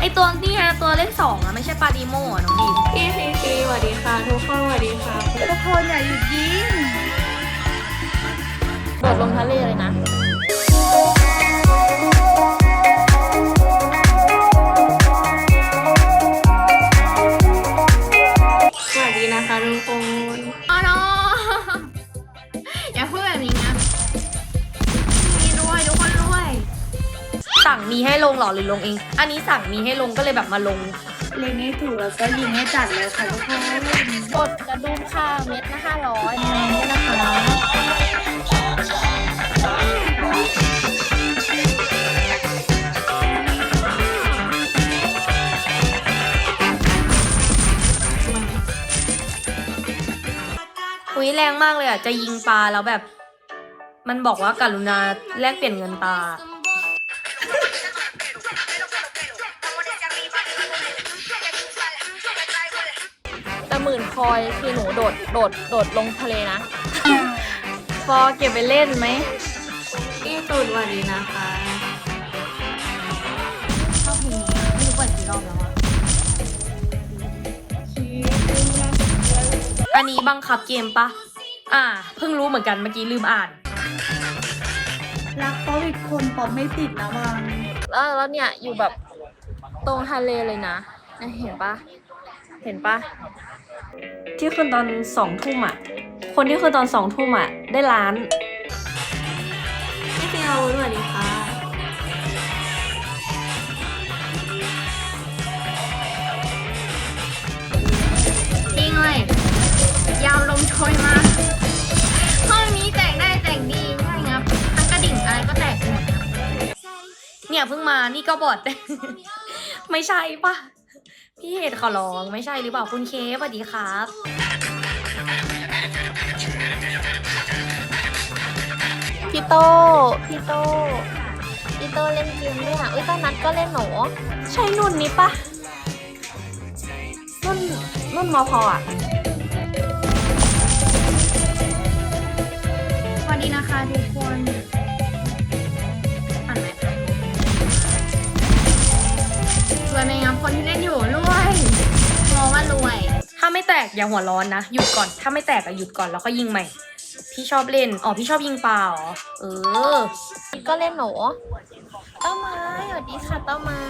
ไอตัวนี่ฮะตัวเล่ขสองอะไม่ใช่ปาดิโมอะน้องบีมพี่ซีซีสวัสดีค่ะ ทุกคนสวัสดีค่ะทุกคนอย่าหยุดยิงโดดลงทะเลเลยนะ สั่งมีให้ลงเหรอหรือลงเอง อันนี้สั่งมีให้ลงก็เลยแบบมาลง เล่นให้ถูกแล้วก็ยิงให้จัดเลยค่ะทุกคนกดกระดุมค่ะเม็ดละห้าร้อยนี่นะคะอุ้ยแรงมากเลยอะ จะยิงปลาแล้วแบบ มันบอกว่าการุณาแลกเปลี่ยนเงินปลา หมื่นคอยคือหนูโดดโดดโดดลงทะเลนะ พอเก็บไปเล่นไหมพี่ตูนสวัสดีนะคะชอบเพลงนี้ไม่รู้เปิดกี่รอบแล้วอะอันนี้บังคับเกมปะ อ่า เพิ่งรู้เหมือนกันเมื่อกี้ลืมอ่าน รักป๊อปอีกคนป๊อปไม่ติดนะบางแล้วแล้วเนี่ยอยู่แบบตรงทะเลเลยนะเนี่ยเห็นปะ เห็นปะที่คืนตอนสองทุ่มอะ คนที่คืนตอนสองทุ่มอะ ได้ล้านพี่ซีอาวุธสวัสดีค่ะ จริงเลย ยาวลมโชยมากห้องนี้แต่งได้แต่งดีใช่งับทั้งกระดิ่งอะไรก็แตกหมดครับเนี่ยเพิ่งมานี่ก็บอด ไม่ใช่ปะ พี่เหตุขอร้องไม่ใช่หรือเปล่าคุณเคสสวัสดีครับ พี่โต พี่โต พี่โตเล่นเกมด้วยอะอุ้ยตอนนัดก็เล่นหนูใช่นุ่นนี้ปะนุ่นนุ่นมอพออะ สวัสดีนะคะทุกคนอ่านไหมคะรวยไหมครับคนที่เล่นอยู่ ถ้าไม่แตกอย่าหัวร้อนนะ หยุดก่อน ถ้าไม่แตกอะหยุดก่อนแล้วก็ยิงใหม่ พี่ชอบเล่น อ๋อ พี่ชอบยิงปลาเหรอ เออ ก็เล่นหนูเต้าไม้สวัสดีค่ะเต้าไม้